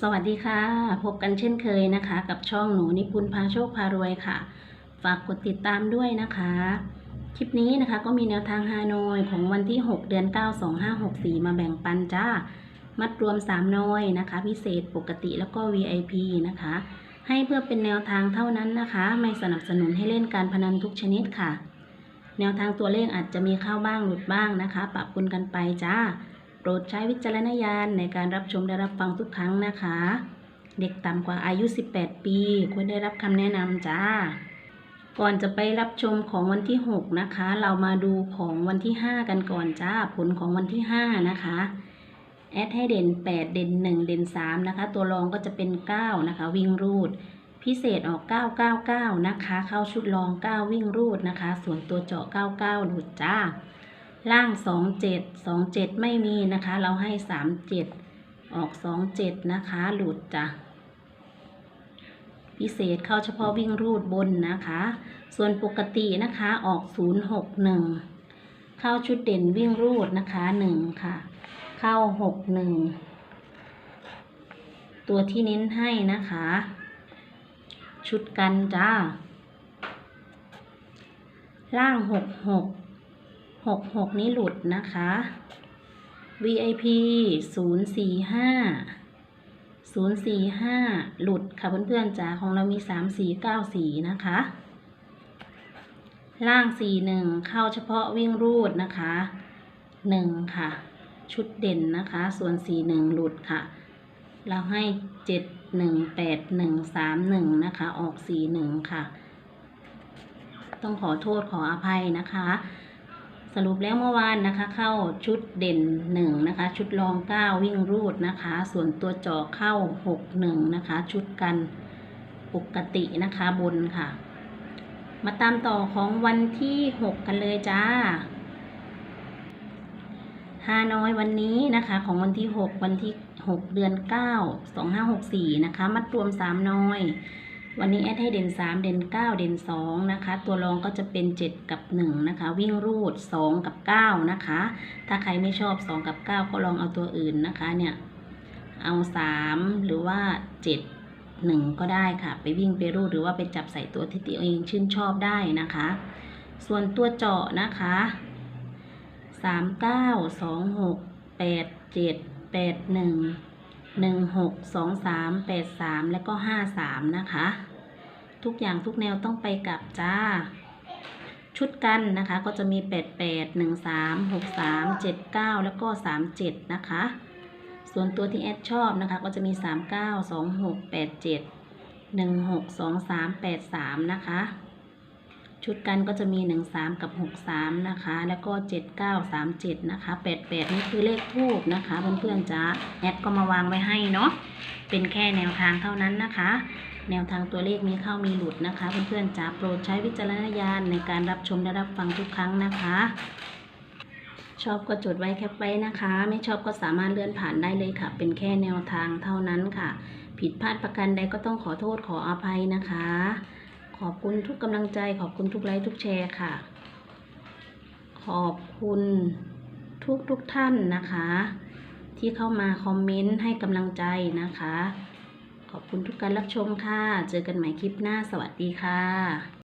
สวัสดีค่ะ พบกันเช่นเคยนะคะ กับช่องหนูนิพุนพาโชคพารวยค่ะ ฝากกดติดตามด้วยนะคะ คลิปนี้นะคะก็มีแนวทางฮานอยของวันที่ 6 เดือน 9 2564 มาแบ่งปันจ้า มัดรวม 3 น้อยนะคะ พิเศษปกติแล้วก็ VIP นะคะ ให้เพื่อเป็นแนวทางเท่านั้นนะคะ ไม่สนับสนุนให้เล่นการพนันทุกชนิดค่ะ แนวทางตัวเลขอาจจะมีเข้าบ้างหลุดบ้างนะคะ ปรับปรุนกันไปจ้า โปรดใช้วิจารณญาณในการรับชมและรับฟังทุกครั้งนะคะ เด็กต่ำกว่าอายุ 18 ปี ควรได้รับคำแนะนำจ้า ก่อนจะไปรับชมของวันที่ 6 นะคะ เรามาดูของวันที่ 5 กันก่อนจ้า ผลของวันที่ 5 นะคะแอดให้เด่น 8 เด่น 1 เด่น 3 นะคะ ตัวรองก็จะเป็น 9 นะคะ วิ่งรูด พิเศษออก 999 นะคะ เข้าชุดรอง 9 วิ่งรูดนะคะ ส่วนตัวเจาะ 99 หลุดจ้า ล่าง27 27ไม่มีนะคะ เราให้37ออก27นะคะ หลุดจ้ะพิเศษเข้าเฉพาะวิ่งรูดบนนะคะ ส่วนปกตินะคะออก061เข้าชุดเด่นวิ่งรูดนะคะ1ค่ะ เข้า61ตัวที่เน้นให้นะคะ ชุดกันจ้า ล่างหกหก หกหกนี้หลุดนะคะ VIP ศูนย์สี่ห้าศูนย์สี่ห้าหลุดค่ะเพื่อนๆจ๋าของเรามีสามสี่เก้าสี่นะคะ ล่างสี่หนึ่งเข้าเฉพาะวิ่งรูดนะคะหนึ่งค่ะ ชุดเด่นนะคะ ส่วนสี่หนึ่งหลุดค่ะ เราให้เจ็ดหนึ่งแปดหนึ่งสามหนึ่งนะคะ ออกสี่หนึ่งค่ะ ต้องขอโทษขออภัยนะคะ สรุปแล้วเมื่อวานนะคะ เข้าชุดเด่นหนึ่งนะคะ ชุดรองเก้าวิ่งรูดนะคะ ส่วนตัวเจาะเข้าหกหนึ่งนะคะ ชุดกันปกตินะคะบนค่ะ มาตามต่อของวันที่หกกันเลยจ้าฮานอยวันนี้นะคะของวันที่หกวันที่หกเดือนเก้าสองห้าหกสี่นะคะ มัดรวมสามน้อย วันนี้แอดให้เด่น 3 เด่น 9 เด่น 2 นะคะ ตัวรองก็จะเป็น 7 กับ 1 นะคะ วิ่งรูด 2 กับ 9 นะคะ ถ้าใครไม่ชอบ 2 กับ 9 ก็ลองเอาตัวอื่นนะคะเนี่ยเอา 3 หรือว่า 7 1 ก็ได้ค่ะ ไปวิ่งไปรูดหรือว่าไปจับใส่ตัวที่ตัวเองชื่นชอบได้นะคะ ส่วนตัวเจาะนะคะ 3 9 2 6 8 7 8 1 หนึ่งหกสองสามแปดสามแล้วก็ห้าสามนะคะ ทุกอย่างทุกแนวต้องไปกับจ้า ชุดกันนะคะก็จะมีแปดแปดหนึ่งสามหกสามเจ็ดเก้าแล้วก็สามเจ็ดนะคะ ส่วนตัวที่แอดชอบนะคะก็จะมีสามเก้าสองหกแปดเจ็ดหนึ่งหกสองสามแปดสามนะคะ ชุดกันก็จะมี 1 3 กับ 6 3 นะคะ แล้วก็ 7 9 3 7 นะคะ 8 8 นี่คือเลขทูบนะคะเพื่อนๆจ้าแอดก็มาวางไว้ให้เนาะเป็นแค่แนวทางเท่านั้นนะคะ แนวทางตัวเลขมีเข้ามีหลุดนะคะเพื่อนๆจ้าโปรดใช้วิจารณญาณในการรับชมและรับฟังทุกครั้งนะคะ ชอบก็จดไว้แคปไว้นะคะ ไม่ชอบก็สามารถเลื่อนผ่านได้เลยค่ะ เป็นแค่แนวทางเท่านั้นค่ะ ผิดพลาดประการใดก็ต้องขอโทษขออภัยนะคะ ขอบคุณทุกกำลังใจ ขอบคุณทุกไลค์ทุกแชร์ค่ะ ขอบคุณทุกทุกท่านนะคะ ที่เข้ามาคอมเมนต์ให้กำลังใจนะคะ ขอบคุณทุกการรับชมค่ะ เจอกันใหม่คลิปหน้าสวัสดีค่ะ